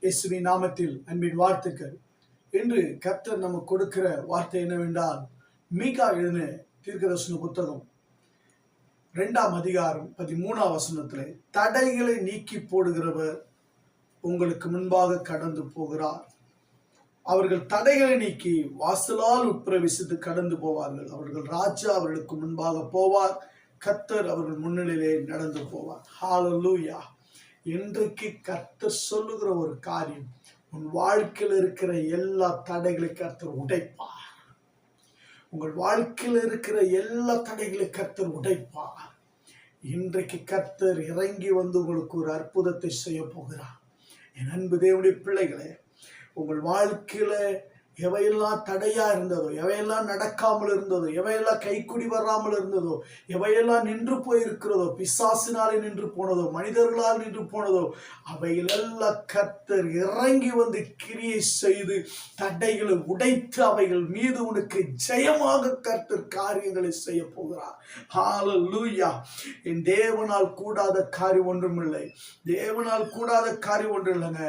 இயேசுவின் நாமத்தில் அன்பின் வாழ்த்துக்கள். இன்று கர்த்தர் நமக்கு கொடுக்கிற வார்த்தை என்னவென்றால் மீகா எழுதின தீர்க்கதர்சன புத்தகம் ரெண்டாம் அதிகாரம் பதிமூணாம் வசனத்தில் தடைகளை நீக்கி போடுகிறவர் உங்களுக்கு முன்பாக கடந்து போகிறார். அவர்கள் தடைகளை நீக்கி வாசலால் உட்பிரவேசித்து கடந்து போவார்கள். அவர்கள் ராஜா அவர்களுக்கு முன்பாக போவார் கத்தர் அவர்கள் முன்னிலையிலே நடந்து போவார். ஹalleluya இன்றைக்கு கர்த்தர் சொல்லுகிற ஒரு காரியம் உன் வாழ்க்கையில் இருக்கிற எல்லா தடைகளை கர்த்தர் உடைப்பார். உங்கள் வாழ்க்கையில் இருக்கிற எல்லா தடைகளை கர்த்தர் உடைப்பார். இன்றைக்கு கர்த்தர் இறங்கி வந்து உங்களுக்கு ஒரு அற்புதத்தை செய்ய போகிறார். என் அன்பு தேவனுடைய பிள்ளைகளே உங்கள் வாழ்க்கையில எவையெல்லாம் தடையா இருந்ததோ எவையெல்லாம் நடக்காமல் இருந்ததோ எவையெல்லாம் கைக்குடி வராமல் இருந்ததோ எவையெல்லாம் நின்று போயிருக்கிறதோ பிசாசினாலே நின்று போனதோ மனிதர்களால் நின்று போனதோ அவைகளெல்லாம் கர்த்தர் இறங்கி வந்து கிரியை செய்து தடைகளை உடைத்து அவைகள் மீது உனக்கு ஜெயமாக கர்த்தர் காரியங்களை செய்ய போகிறார். லூயா என் தேவனால் கூடாத காரியம் ஒன்றுமில்லை. தேவனால் கூடாத காரியம் ஒன்றும் இல்லைங்க.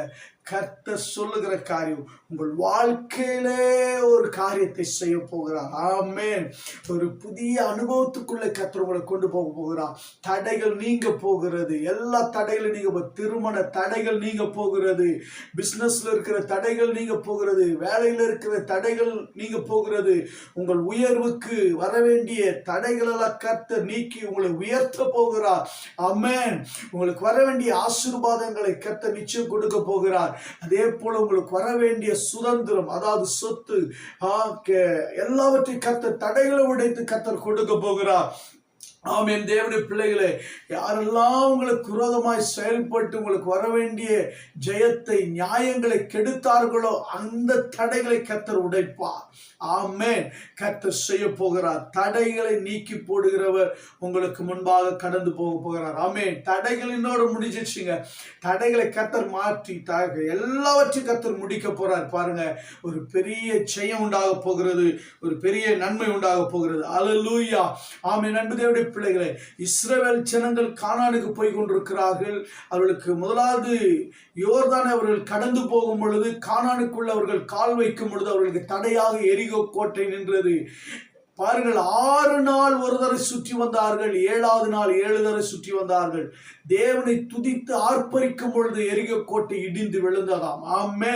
கர்த்த சொல்லுகிற காரியம் உங்கள் வாழ்க்கையிலே ஒரு காரியத்தை செய்ய போகிறார். ஆமே ஒரு புதிய அனுபவத்துக்குள்ளே கர்த்தர் உங்களை கொண்டு போக போகிறார். தடைகள் நீங்க போகிறது. எல்லா தடைகளும் நீங்க திருமண தடைகள் நீங்க போகிறது. பிஸ்னஸ்ல இருக்கிற தடைகள் நீங்க போகிறது. வேலையில் இருக்கிற தடைகள் நீங்க போகிறது. உங்கள் உயர்வுக்கு வர வேண்டிய தடைகள் எல்லாம் கர்த்தர் நீக்கி உங்களை உயர்த்த போகிறார். ஆமென். உங்களுக்கு வர வேண்டிய ஆசீர்வாதங்களை கர்த்தர் நிச்சயம் கொடுக்க போகிறார். அதே போல உங்களுக்கு வர வேண்டிய சுதந்திரம் அதாவது சொத்து எல்லாவற்றையும் கத்தர் தடைகளை உடைத்து கத்தர் கொடுக்க போகிறார். ஆமென். தேவனுடைய பிள்ளைகளே யாரெல்லாம் உங்களுக்கு விரோதமாய் செயல்பட்டு உங்களுக்கு வர வேண்டிய ஜெயத்தை நியாயங்களை கெடுத்தார்களோ அந்த தடைகளை கத்தர் உடைப்பார். ஆமேன். கர்த்தர் செய்ய போகிறார். தடைகளை நீக்கி போடுகிறவர் உங்களுக்கு முன்பாக கடந்து போக போகிறார். ஆமேன். தடைகள் முடிஞ்சிச்சுங்க. தடைகளை கர்த்தர் மாற்றி த- எல்லாவற்றையும் கர்த்தர் முடிக்க போறார். பாருங்க ஒரு பெரிய ஜெயம் உண்டாக போகிறது. ஒரு பெரிய நன்மை உண்டாக போகிறது. அலலூயா ஆமே அன்பு தேவனுடைய பிள்ளைகளை இஸ்ரவேல் ஜனங்கள் கானானுக்கு போய் கொண்டிருக்கிறார்கள். அவர்களுக்கு முதலாவது யோர்தான் அவர்கள் கடந்து போகும் பொழுது கானானுக்குள்ள அவர்கள் கால் வைக்கும் பொழுது அவர்களுக்கு தடையாக எரி எரிகோ கோட்டை நின்றது. பாருங்கள் ஆறு நாள் ஒரு தடவை சுற்றி வந்தார்கள். ஏழாவது நாள் ஏழு தடவை சுற்றி வந்தார்கள். தேவனை துதித்து ஆர்ப்பரிக்கும் பொழுது எரிக கோட்டை இடிந்து விழுந்ததாம். ஆமே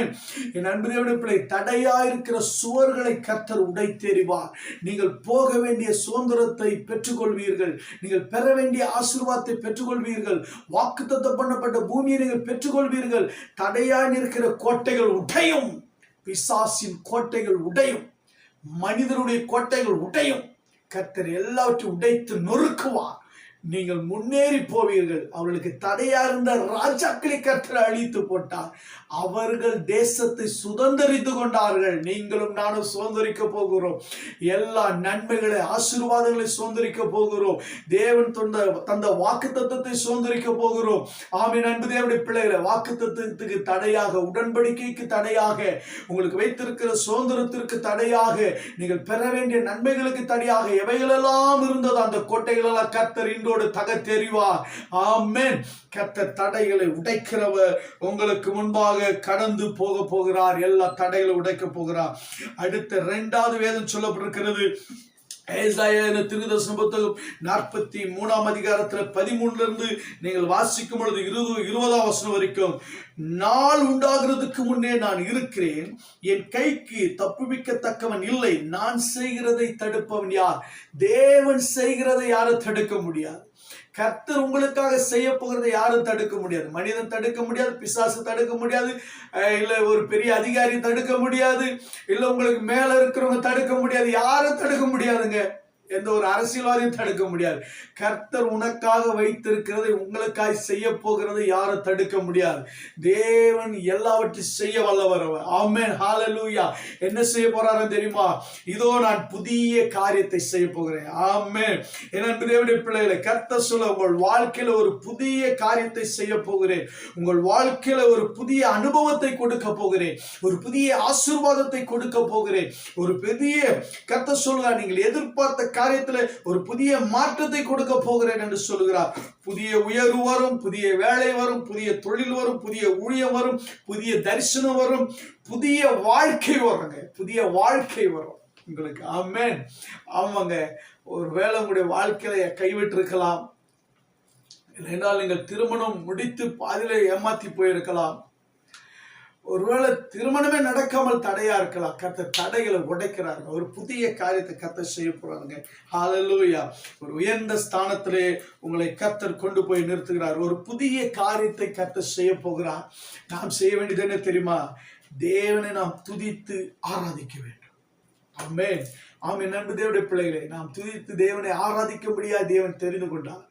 என் அன்பு தேவனுடைய பிள்ளை தடையா இருக்கிற சுவர்களை கர்த்தர் உடைத்தெறிவார் நீங்கள் போக வேண்டிய சுதந்திரத்தை பெற்றுக்கொள்வீர்கள். நீங்கள் பெற வேண்டிய ஆசீர்வாதத்தை பெற்றுக்கொள்வீர்கள். வாக்குத்தத்தம் பண்ணப்பட்ட பூமியை நீங்கள் பெற்றுக்கொள்வீர்கள். தடையாய் நிற்கிற கோட்டைகள் உடையும். பிசாசின் கோட்டைகள் உடையும். மனிதருடைய கோட்டைகள் உடையும். கர்த்தர் எல்லாவற்றையும் உடைத்து நொறுக்குவார். நீங்கள் முன்னேறி போவீர்கள். அவர்களுக்கு தடையா இருந்த ராஜாக்களை கர்த்தர் அழித்து போட்டார். அவர்கள் தேசத்தை சுதந்தரித்து கொண்டார்கள். நீங்களும் நானும் சுதந்திரிக்க போகிறோம். எல்லா நன்மைகளை ஆசீர்வாதங்களை சுதந்திரிக்க போகிறோம். தேவன் தந்த தந்த வாக்கு தத்துவத்தை சுதந்திரிக்க போகிறோம். ஆமீன். அன்பு தேவனுடைய பிள்ளைகளை வாக்கு தத்துவத்துக்கு தடையாக உடன்படிக்கைக்கு தடையாக உங்களுக்கு வைத்திருக்கிற சுதந்திரத்திற்கு தடையாக நீங்கள் பெற வேண்டிய நன்மைகளுக்கு தடையாக எவைகளெல்லாம் இருந்ததோ அந்த கோட்டைகளெல்லாம் கர்த்தர் இன்றோடு தகத்தெறிவார் ஆமென். கத்த தடைகளை உடைக்கிறவர் உங்களுக்கு முன்பாக கடந்து போக போகிறார். எல்லா தடைகளை உடைக்க போகிறார். அடுத்த இரண்டாவது வேதம் சொல்லப்பட்டிருக்கிறது. திருதர்சன புத்தகம் நாற்பத்தி மூணாம் அதிகாரத்துல பதிமூணுல இருந்து நீங்கள் வாசிக்கும் பொழுது இருபது இருபதாம் வசனம் வரைக்கும் நாள் உண்டாகிறதுக்கு முன்னே நான் இருக்கிறேன். என் கைக்கு தப்புவிக்கத்தக்கவன் இல்லை. நான் செய்கிறதை தடுப்பவன் யார்? தேவன் செய்கிறதை யாரும் தடுக்க முடியாது. கர்த்தர் உங்களுக்காக செய்ய போகிறத யாரும் தடுக்க முடியாது. மனிதன் தடுக்க முடியாது பிசாசு தடுக்க முடியாது இல்லை ஒரு பெரிய அதிகாரி தடுக்க முடியாது இல்லை உங்களுக்கு மேலே இருக்கிறவங்க தடுக்க முடியாது யாரும் தடுக்க முடியாதுங்க. எந்த ஒரு அரசியல்வாதியும் தடுக்க முடியாது. கர்த்தர் உனக்காக வைத்திருக்கிறதை உங்களுக்காய் செய்ய போகிறதை யாரும் தடுக்க முடியாது. தேவன் எல்லாவற்றையும் செய்ய வல்லவர் ஆமேன். ஹாலலூயா என்ன செய்ய போறாரு தெரியுமா? இதோ நான் புதிய காரியத்தை செய்ய போகிறேன். ஆமேன். என் அன்பு தேவனுடைய பிள்ளைகளை கர்த்தர் சொல்ல உங்கள் வாழ்க்கையில ஒரு புதிய காரியத்தை செய்ய போகிறேன். உங்கள் வாழ்க்கையில ஒரு புதிய அனுபவத்தை கொடுக்க போகிறேன். ஒரு புதிய ஆசீர்வாதத்தை கொடுக்க போகிறேன். ஒரு பெரிய கர்த்தர் சொல்லுகிறார் நீங்கள் எதிர்பார்த்த காரியத்தில் ஒரு புதிய மாற்றத்தை கொடுக்க போகிறேன் என்று சொல்கிறார் புதிய உயர்வு வரும் புதிய வேலை வரும் புதிய தொழில் வரும் புதிய ஊழியம் வரும் புதிய தரிசனம் வரும் புதிய வாழ்க்கை வருங்க. புதிய வாழ்க்கை வரும். உங்களுக்கு ஆமேன். ஆமாங்க. ஒருவேளை உங்களுடைய வாழ்க்கையில கைவிட்டிருக்கலாம். இல்லைன்றால் நீங்கள் திருமணம் முடித்து பாதியில ஏமாத்தி போயிருக்கலாம். ஒருவேளை திருமணமே நடக்காமல் தடையா இருக்கலாம். கத்த தடைகளை உடைக்கிறாருங்க. ஒரு புதிய காரியத்தை கத்த செய்ய போறாங்க ஹாலலூயா ஒரு உயர்ந்த ஸ்தானத்திலே உங்களை கத்தர் கொண்டு போய் நிறுத்துகிறார். ஒரு புதிய காரியத்தை கத்த செய்ய போகிறார். நாம் செய்ய வேண்டியது என்ன தெரியுமா? தேவனை நாம் துதித்து ஆராதிக்க வேண்டும். ஆமே ஆமென். நண்பு தேவனுடைய பிள்ளைகளை நாம் துதித்து தேவனை ஆராதிக்க முடியாது தேவன் தெரிந்து கொண்டார்.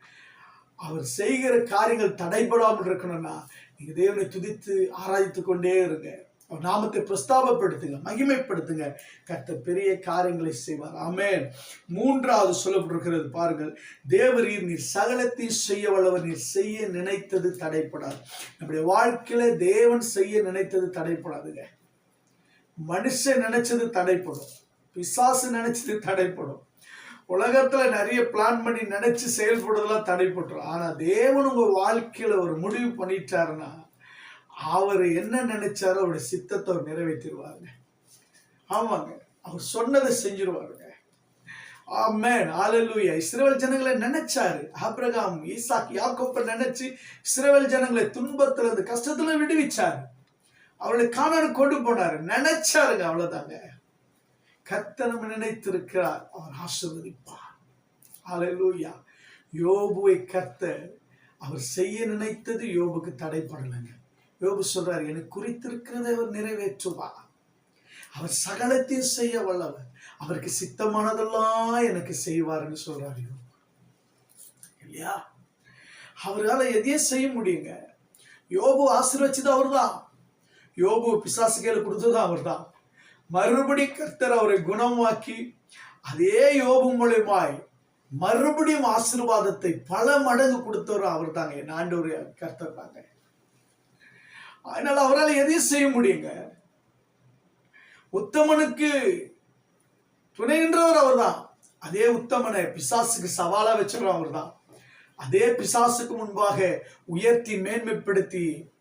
அவர் செய்கிற காரியங்கள் தடைபடாமல் இருக்கணும்னா நீங்க தேவனை துதித்து ஆராய்த்து கொண்டே இருங்க. அவர் நாமத்தை பிரஸ்தாபப்படுத்துங்க மகிமைப்படுத்துங்க. கத்த பெரிய காரியங்களை செய்வார். ஆமென். மூன்றாவது சொல்லப்பட்டிருக்கிறது பாருங்கள். தேவரீர் நீர் சகலத்தையும் செய்ய வல்லவர் நீர் செய்ய நினைத்தது தடைப்படாது. நம்முடைய வாழ்க்கையில தேவன் செய்ய நினைத்தது தடைப்படாதுங்க. மனுஷன் நினைச்சது தடைப்படும். பிசாசு நினைச்சது தடைப்படும். உலகத்துல நிறைய பிளான் பண்ணி நினைச்சு செயல்படுறதெல்லாம் தடைப்பட்டுரும் ஆனா தேவன் உங்க வாழ்க்கையில ஒரு முடிவு பண்ணிட்டாருன்னா அவர் என்ன நினைச்சாரோ அவருடைய சித்தத்தை அவர் நிறைவேற்றிடுவாருங்க. ஆமாங்க. அவர் சொன்னதை செஞ்சிருவாருங்க. ஆமென். ஹalleluya இஸ்ரவேல் ஜனங்களை நினைச்சாரு. ஆபிரகாம் ஈசாக் யாக்கோப்ப நினைச்சு இஸ்ரேல் ஜனங்களை துன்பத்துல இருந்து கஷ்டத்துல விடுவிச்சாரு. அவளை காணாரு கொண்டு போனாரு. நினைச்சாருங்க அவ்வளவுதாங்க. கர்த்தனம் நினைத்திருக்கிறார். அவர் ஆசிர்வதிப்பார். ஹalleluya யோபுவை கத்த அவர் செய்ய நினைத்தது யோபுக்கு தடைப்படலைங்க. யோபு சொல்றார் எனக்கு குறித்திருக்கிறதை அவர் நிறைவேற்றுவார். அவர் சகலத்தையும் செய்ய வல்லவர். அவருக்கு சித்தமானதெல்லாம் எனக்கு செய்வார்னு சொல்றார் யோபு. இல்லையா? அவரால் எதையும் செய்ய முடியுங்க. யோபு ஆசீர்வச்சது அவர்தான். யோபு பிசாசு கையில கொடுத்தது அவர்தான். மறுபடி கர்த்தர் அவரை குணமாக்கி அதே யோபு மூலியமாய் மறுபடியும் ஆசீர்வாதத்தை பல மடங்கு கொடுத்தவர் அவர் தாங்க என் ஆண்டவர் கர்த்தர் தாங்க. அதனால அவரால் எதையும் செய்ய முடியுங்க. உத்தமனுக்கு துணை நின்றவர் அவர்தான். அதே உத்தமனை பிசாசுக்கு சவாலா வச்சவர் அவர்தான். அதே பிசாசுக்கு முன்பாக உயர்த்தி மேன்மைப்படுத்தி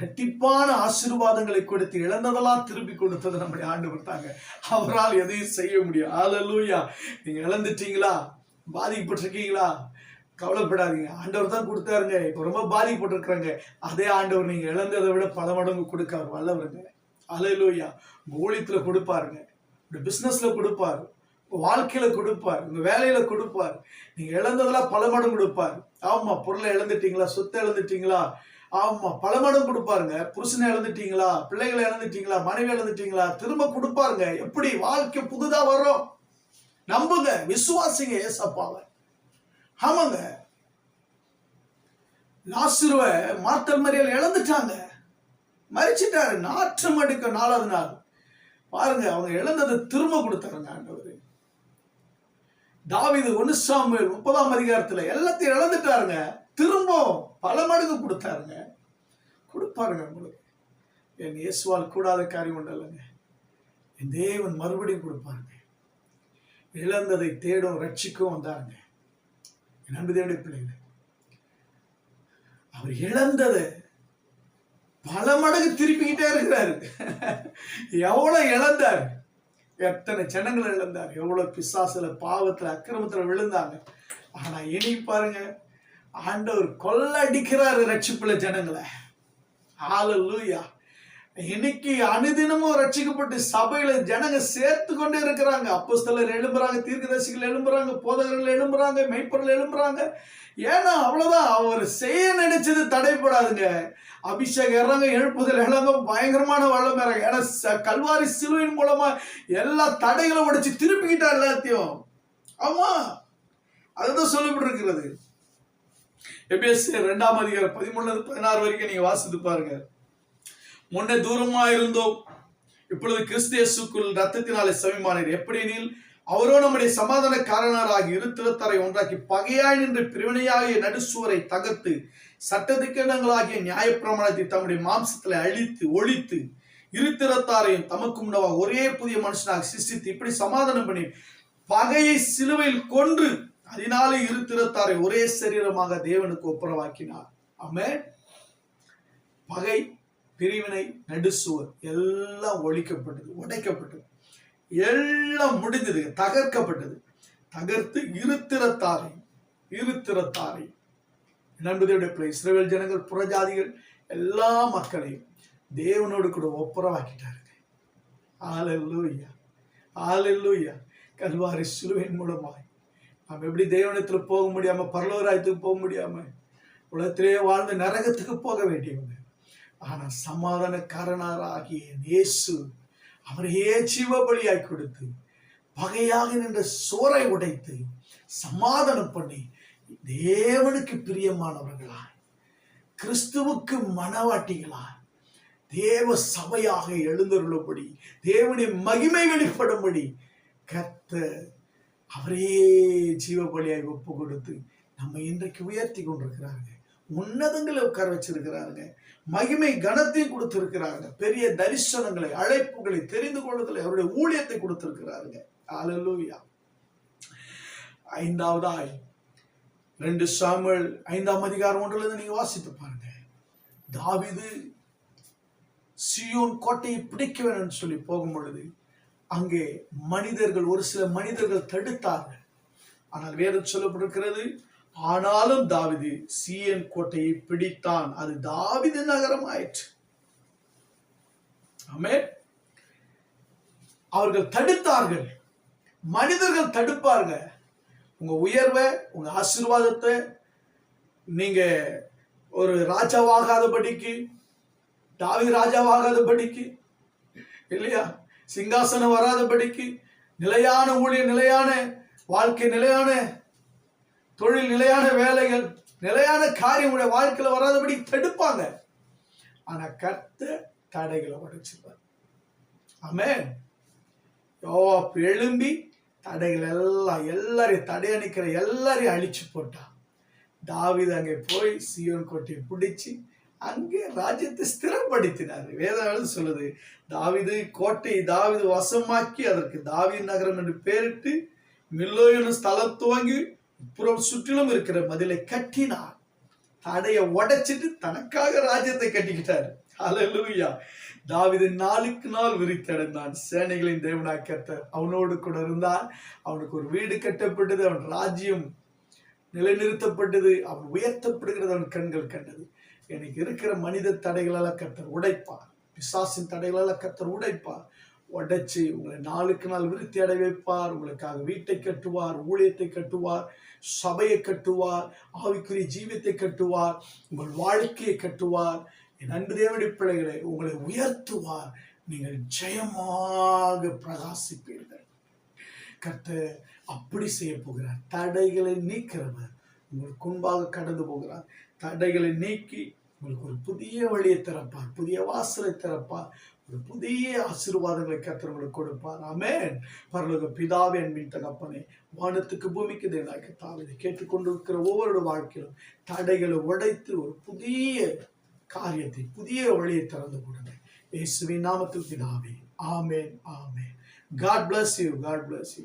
இரட்டிப்பான ஆசீர்வாதங்களை கொடுத்து இழந்ததெல்லாம் திருப்பி கொடுத்தது நம்முடைய ஆண்டு கொடுத்தாங்க அவரால் எதையும் செய்ய முடியும். ஹalleluya நீங்க இழந்துட்டீங்களா? பாதிக்கப்பட்டிருக்கீங்களா? கவலைப்படாதீங்க. ஆண்டவர் தான் கொடுத்தாருங்க. இப்போ ரொம்ப பாதிக்கப்பட்டிருக்கிறாங்க. அதே ஆண்டவர் நீங்க இழந்ததை விட பல மடங்கு கொடுக்காரு. வல்லவருங்க. அலையிலூயா உங்க கொடுப்பாருங்க. உங்கள் பிஸ்னஸில் கொடுப்பாரு. உங்க வாழ்க்கையில கொடுப்பார். உங்க வேலையில கொடுப்பார். நீங்க இழந்ததெல்லாம் பல மடங்கு கொடுப்பார். ஆமா பொருளை இழந்துட்டீங்களா? சொத்தை இழந்துட்டீங்களா? ஆமா பல மடம் கொடுப்பாருங்க. புருஷனை இழந்துட்டீங்களா? பிள்ளைகளை இழந்துட்டீங்களா? மனைவி இழந்துட்டீங்களா? திரும்ப கொடுப்பாருங்க. எப்படி? வாழ்க்கை புதுதா வரும். நம்புங்க. விசுவாசிங்க ஏசப்பாவ. ஆமாங்க. லாசுருவ மார்த்தல் மறியல் இழந்துட்டாங்க. மறிச்சிட்டாரு நாற்றம் அடிக்க நாலாவது நாள். பாருங்க அவங்க இழந்ததை திரும்ப கொடுத்தாருங்க ஆண்டவர். தாவிது ஒன்னு சாமியல் முப்பதாம் அதிகாரத்துல எல்லாத்தையும் இழந்துட்டாருங்க. திரும்பவும் பல மடங்கு கொடுத்தாருங்க. கொடுப்பாருங்க உங்களுக்கு. என் இயேசுவால் கூடாத காரியம் ஒன்றும் இல்லைங்க என் தேவன் மறுபடியும் கொடுப்பாருங்க. இழந்ததை தேடும் ரட்சிக்கும் வந்தாருங்க. என் அன்பு பிள்ளைங்க அவர் இழந்ததை பல மடங்கு திருப்பிக்கிட்டே இருக்கிறாரு. எவ்வளவு இழந்தார்? எத்தனை ஜனங்களை இழந்தார்? எவ்வளவு பிசாசுல பாவத்துல அக்கிரமத்துல விழுந்தாங்க. ஆனா இனி பாருங்க ஆண்டவர் கொள்ளடிக்கிறாரு ரட்சிப்புல ஜனங்களை. ஆலல்லூயா இன்னைக்கு அனுதினமும் ரட்சிக்கப்பட்டு சபையில ஜனங்க சேர்த்து கொண்டே இருக்கிறாங்க. அப்போஸ்தலர் எழும்புறாங்க தீர்க்கதரிசிகள் எழும்புறாங்க போதகர்கள் எழும்புறாங்க மெய்ப்பொருள் எழும்புறாங்க. ஏன்னா அவ்வளவுதான் அவர் செய்ய நினைச்சது தடைப்படாதுங்க அபிஷேகம் இறங்க எழுப்புதல் இறங்க பயங்கரமான வளம் இறங்க. ஏன்னா ச- கல்வாரி சிலுவின் மூலமா எல்லா தடைகளும் உடைச்சு திருப்பிக்கிட்டார் எல்லாத்தையும். ஆமா. அதுதான் சொல்லப்பட்டிருக்கிறது. எபிஎஸ் ரெண்டாம் அதிகாரம் பதிமூணுல பதினாறு வரைக்கும் நீங்க வாசித்து பாருங்க. முன்னே தூரமா இருந்தோம். இப்பொழுது கிறிஸ்து இயேசுக்குள் ரத்தத்தினாலே சமீமானீர் எப்படினில் அவரோ நம்முடைய சமாதானக்காரனராகி இருத்திரத்தரை ஒன்றாக்கி பகையாய் நின்று பிரிவினையாகிய நடுசுவரை தகர்த்து சட்டதிக்கணங்களாகிய நியாயப்பிரமாணத்தை தம்முடைய மாம்சத்தில் அழித்து ஒழித்து இருத்திரத்தாரையும் தமக்கு முன்னவா ஒரே புதிய மனுஷனாக சிருஷ்டித்து இப்படி சமாதானம் பண்ணி பகையை சிலுவையில் கொன்று அதனாலே இரு திறத்தாரை ஒரே சரீரமாக தேவனுக்கு ஒப்புரவாக்கினார். ஆமே பகை பிரிவினை நடுசுவர் எல்லாம் ஒழிக்கப்பட்டது உடைக்கப்பட்டது. எல்லாம் முடிந்தது தகர்க்கப்பட்டது. தகர்த்து இருத்திரத்தாரை இருத்திரத்தாரை. நண்பர்களுடைய பிள்ளை இஸ்ரவேல் ஜனங்கள் புறஜாதிகள் எல்லா மக்களையும் தேவனோடு கூட ஒப்புரவாக்கிட்டாருங்க ஆலல்லூயா ஆலல்லூயா கல்வாரி சிலுவின் மூலமாய் நாம் எப்படி தேவனத்தில் போக முடியாம பரலோராயத்துக்கு போக முடியாம உலகத்திலேயே வாழ்ந்து நரகத்துக்கு போக வேண்டியவங்க. ஆனால் சமாதானக்காரனாராகிய இயேசு அவரையே ஜீவபலியாய் கொடுத்து பகையாக நின்ற சோரை உடைத்து சமாதானம் பண்ணி தேவனுக்கு பிரியமானவர்களாய் கிறிஸ்துவுக்கு மனவாட்டிகளாய் தேவ சபையாக எழுந்தருளும்படி தேவனுடைய மகிமை வெளிப்படும்படி கத்த அவரே ஜீவபலியாய் ஒப்பு கொடுத்து நம்ம இன்றைக்கு உயர்த்தி கொண்டிருக்கிறாங்க உன்னதங்களை உட்கார வச்சிருக்கிறாருங்க. மகிமை கனத்தையும் கொடுத்திருக்கிறாங்க பெரிய தரிசனங்களை அழைப்புகளை தெரிந்து கொள்ளுதலை அவருடைய ஊழியத்தை கொடுத்திருக்கிறாருங்க. அலலூயா ஐந்தாவதாய் ரெண்டு சாமல் ஐந்தாம் அதிகாரம் ஒன்றுல நீங்க வாசித்து பாருங்க. தாவிது சியோன் கோட்டையை பிடிக்க வேணும்னு சொல்லி போகும் பொழுது அங்கே மனிதர்கள் ஒரு சில மனிதர்கள் தடுத்தார்கள். ஆனால் வேதம் சொல்லப்பட்டிருக்கிறது ஆனாலும் தாவிது சீயன் கோட்டையை பிடித்தான். அது தாவிது நகரம் ஆயிற்று. ஆமே அவர்கள் தடுத்தார்கள். மனிதர்கள் தடுப்பாங்க உங்க உயர்வை உங்க ஆசீர்வாதத்தை நீங்க ஒரு ராஜாவாகாதபடிக்கு தாவி ராஜாவாகாதபடிக்கு இல்லையா? சிங்காசனம் வராதபடிக்கு நிலையான ஊழியர் நிலையான வாழ்க்கை நிலையான தொழில் நிலையான வேலைகள் நிலையான காரியம் உடைய வாழ்க்கையில் வராதபடி தடுப்பாங்க. ஆனா கர்த்த தடைகளை உடைச்சிருப்பார். ஆமே யோவாப் எழும்பி தடைகள் எல்லாம் எல்லாரையும் நிற்கிற எல்லாரையும் அழிச்சு போட்டான். தாவித அங்கே போய் சியோன் கோட்டையை பிடிச்சி அங்கே ராஜ்யத்தை ஸ்திரப்படுத்தினார். வேதம் சொல்லுது தாவிது கோட்டை தாவிது வசமாக்கி அதற்கு தாவின் நகரம் என்று பெயரிட்டு மில்லோயனும் ஸ்தலம் துவங்கி புறம் சுற்றிலும் இருக்கிற மதிலை கட்டினார். தடையை உடைச்சிட்டு தனக்காக ராஜ்யத்தை கட்டிக்கிட்டார். அலலூயா தாவிது நாளுக்கு நாள் விரித்தடைந்தான். சேனைகளின் தேவனா கர்த்தர் அவனோடு கூட இருந்தார். அவனுக்கு ஒரு வீடு கட்டப்பட்டது அவன் ராஜ்யம் நிலைநிறுத்தப்பட்டது அவன் உயர்த்தப்படுகிறது அவன் கண்கள் கண்டது. எனக்கு இருக்கிற மனித தடைகளால் கத்தர் உடைப்பார். பிசாசின் தடைகளால் கத்தர் உடைப்பார். உடைச்சி உங்களை நாளுக்கு நாள் விருத்தி அடை வைப்பார். உங்களுக்காக வீட்டை கட்டுவார் ஊழியத்தை கட்டுவார் சபையை கட்டுவார் ஆவிக்குரிய ஜீவியத்தை கட்டுவார் உங்கள் வாழ்க்கையை கட்டுவார். என் அன்பு தேவடி பிள்ளைகளை உங்களை உயர்த்துவார். நீங்கள் ஜெயமாக பிரகாசிப்பீர்கள். கர்த்தர் அப்படி செய்ய போகிறார். தடைகளை நீக்கிறவர். உங்களுக்கு முன்பாக கடந்து போகிறார். தடைகளை நீக்கி உங்களுக்கு ஒரு புதிய வழியை திறப்பார். புதிய வாசலை திறப்பார். ஒரு புதிய ஆசீர்வாதங்களை கத்தவர்களுக்கு உங்களுக்கு கொடுப்பார். ஆமேன். பரலோக பிதாவே அன்பின் தகப்பனே வானத்துக்கு பூமிக்கு தேனாக்க தாவிதை கேட்டுக்கொண்டிருக்கிற ஒவ்வொரு வாழ்க்கையிலும் தடைகளை உடைத்து ஒரு புதிய காரியத்தை புதிய வழியை திறந்து கொடுங்க. இயேசுவின் நாமத்தில் பிதாவே ஆமேன் ஆமேன். God bless you God bless you